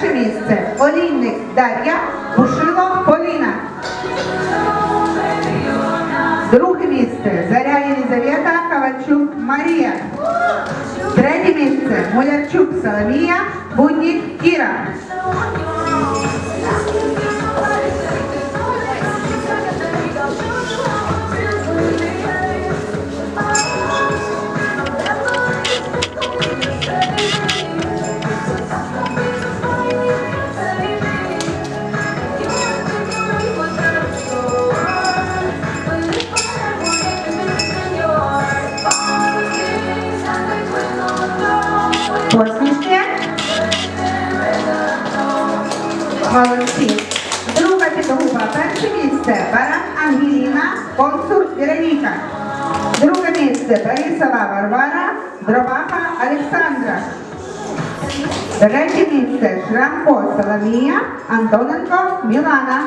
Перше місце олійник Дар'я Бушило Поліна. Друге місце Заря Єлізавета Ковальчук Марія. Третє місце Мулярчук Соломія Буднік Кіра. Молодці. Друга підгруба. Перше місце Баран Ангеліна, консул Вероніка. Друге місце Борисова Варвара, Дробаха Олександра. Третє місце Шрамко Соломія, Антоненко Мілана.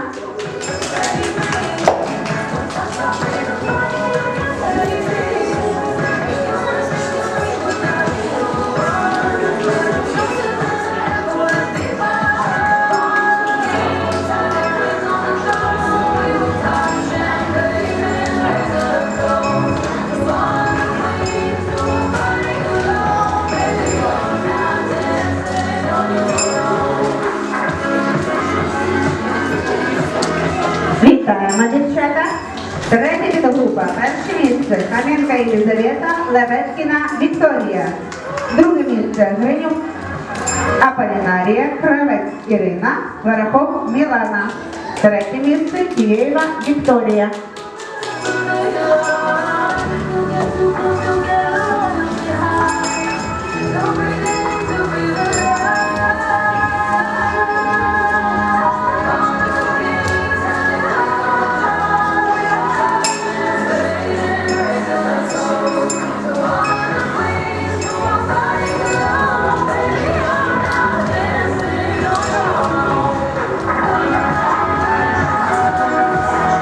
Вітаємо, дівчата. Третя підгрупа. Перше місце Кам'янка Єлизавета, Левецькіна Вікторія. Друге місце Гринюк Аполінарія, Кравець Ірина, Варахов Мілана. Третє місце Києва Вікторія.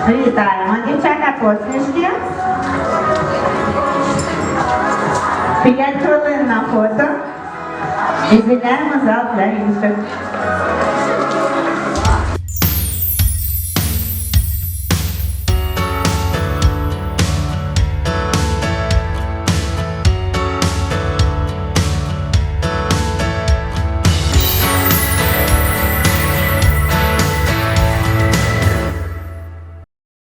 Вітаємо, дівчата, посмішки. П'ять хвилин на фото. І звільняємо зал для.